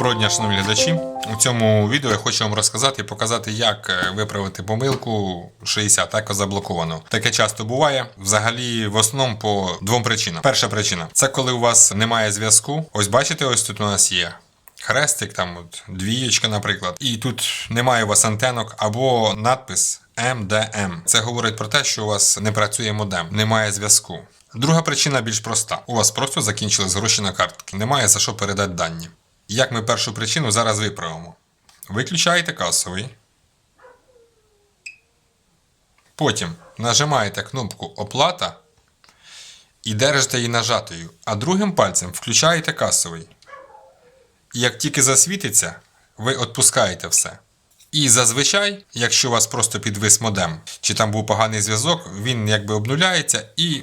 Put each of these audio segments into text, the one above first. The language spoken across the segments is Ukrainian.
Доброго дня, шановні глядачі. У цьому відео я хочу вам розказати і показати, як е, виправити помилку 60, так заблоковано. Таке часто буває. Взагалі, в основному по двом причинам. Перша причина це коли у вас немає зв'язку. Ось бачите, ось тут у нас є. Хрестик, там от двієчка, наприклад, і тут немає у вас антенок або надпис МДМ. Це говорить про те, що у вас не працює модем, немає зв'язку. Друга причина більш проста: у вас просто закінчились гроші на картки, немає за що передати дані. Як ми першу причину зараз виправимо? Виключаєте касовий. Потім нажимаєте кнопку Оплата і держите її нажатою, а другим пальцем включаєте касовий. І як тільки засвітиться, ви відпускаєте все. І зазвичай, якщо у вас просто підвис модем, чи там був поганий зв'язок, він якби обнуляється і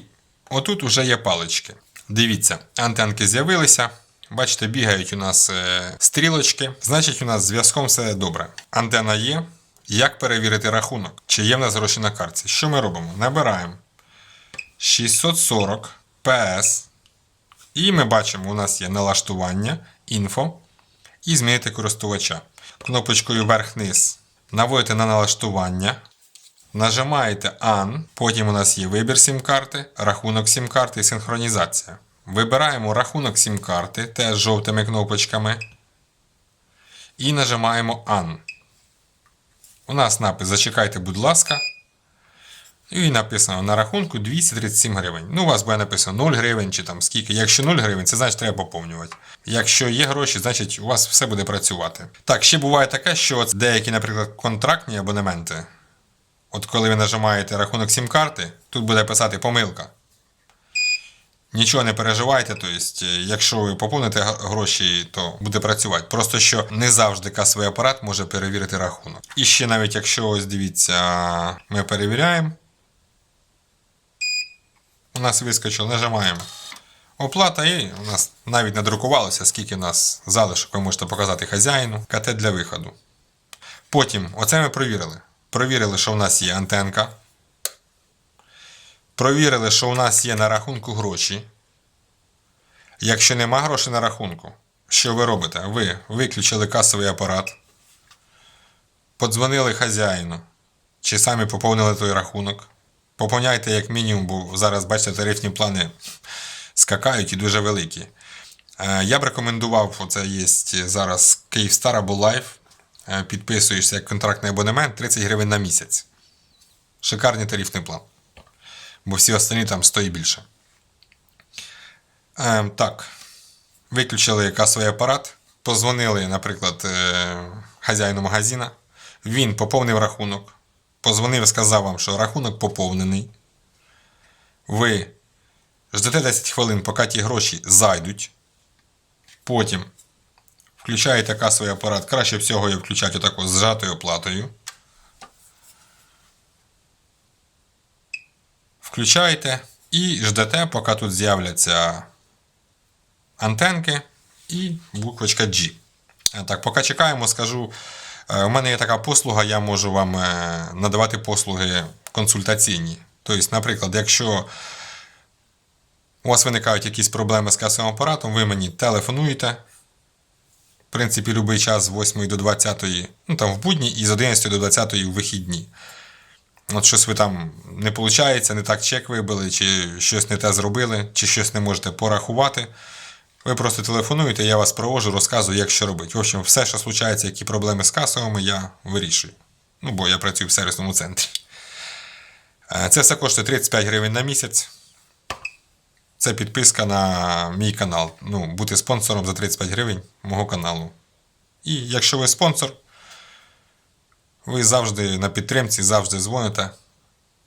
отут уже є палички. Дивіться, антенки з'явилися. Бачите, бігають у нас е, стрілочки. Значить, у нас зв'язком все добре. Антена є. Як перевірити рахунок? Чи є в нас гроші на картці? Що ми робимо? Набираємо 640 PS. І ми бачимо, у нас є налаштування, інфо і змінити користувача. Кнопочкою вверх-вниз наводите на налаштування. Нажимаєте AN, потім у нас є вибір сім-карти, рахунок сім-карти і синхронізація. Вибираємо рахунок сім-карти, теж жовтими кнопочками. І нажимаємо AN. У нас напис Зачекайте, будь ласка. І написано на рахунку 237 гривень. Ну, у вас буде написано 0 гривень чи там скільки. Якщо 0 гривень, це значить треба поповнювати. Якщо є гроші, значить у вас все буде працювати. Так, ще буває таке, що от деякі, наприклад, контрактні абонементи. От коли ви нажимаєте рахунок сім-карти, тут буде писати помилка. Нічого не переживайте, тобто, якщо ви поповните гроші, то буде працювати. Просто що не завжди касовий апарат може перевірити рахунок. І ще навіть якщо ось дивіться, ми перевіряємо. У нас вискочило, нажимаємо. Оплата і у нас навіть надрукувалося, скільки в нас залишок, ви можете показати хазяїну, КТ для виходу. Потім, оце ми провірили. Провірили, що у нас є антенка. Провірили, що у нас є на рахунку гроші. Якщо нема грошей на рахунку, що ви робите? Ви виключили касовий апарат, подзвонили хазяїну, чи самі поповнили той рахунок. Поповняйте як мінімум, бо зараз, бачите, тарифні плани скакають і дуже великі. Е, Я б рекомендував, оце є зараз Київстар або Лайф. Е, Підписуєшся як контрактний абонемент 30 гривень на місяць. Шикарний тарифний план. Бо всі останні там 100 і більше. Е, так. Виключили касовий апарат. Позвонили, наприклад, е, хазяїну магазина. Він поповнив рахунок. Позвонив, сказав вам, що рахунок поповнений. Ви ждете 10 хвилин, поки ті гроші зайдуть. Потім включаєте касовий апарат. Краще всього його включати отако з зжатою оплатою. Включаєте і ждете, поки тут з'являться антенки і буквочка G. Е, Так, поки чекаємо, скажу. е, У мене є така послуга, я можу вам е, надавати послуги консультаційні. Тобто, наприклад, якщо у вас виникають якісь проблеми з касовим апаратом, ви мені телефонуєте. В принципі, будь-який час з 8 до 20, ну там в будні і з 11 до 20 в вихідні. От щось ви там не виходить, не так чек вибили, чи щось не те зробили, чи щось не можете порахувати. Ви просто телефонуєте, я вас провожу, розказую, як що робити. В общем, все, що случається, які проблеми з касовими, я вирішую. Ну, бо я працюю в сервісному центрі. Е, Це все коштує 35 гривень на місяць. Це підписка на мій канал. Ну, бути спонсором за 35 гривень мого каналу. І якщо ви спонсор, ви завжди на підтримці, завжди дзвоните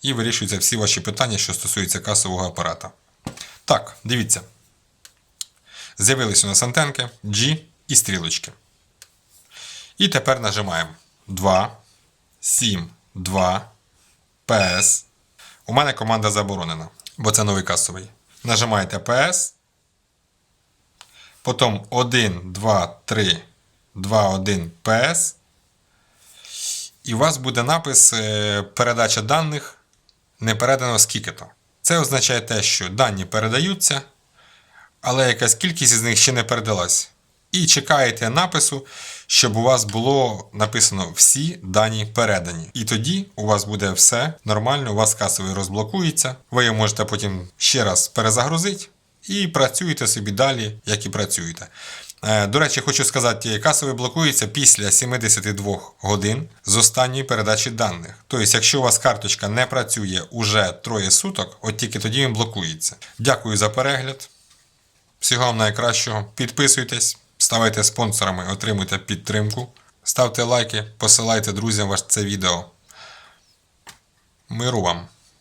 і вирішуються всі ваші питання, що стосуються касового апарата. Так, дивіться. З'явились у нас антенки, G і стрілочки. І тепер нажимаємо 2, 7, 2, PS. У мене команда заборонена, бо це новий касовий. Нажимаєте PS. Потім 1, 2, 3, 2, 1 PS. І у вас буде напис е, передача даних не передано скільки-то. Це означає те, що дані передаються, але якась кількість із них ще не передалась. і чекаєте напису, щоб у вас було написано всі дані передані. І тоді у вас буде все нормально, у вас касовий розблокується. Ви його можете потім ще раз перезагрузити і працюєте собі далі, як і працюєте. Е, До речі, хочу сказати, касовий блокується після 72 годин з останньої передачі даних. Тобто, якщо у вас карточка не працює уже троє суток, от тільки тоді він блокується. Дякую за перегляд. Всього вам найкращого. Підписуйтесь, ставайте спонсорами, отримуйте підтримку. Ставте лайки, посилайте друзям ваш це відео. Миру вам!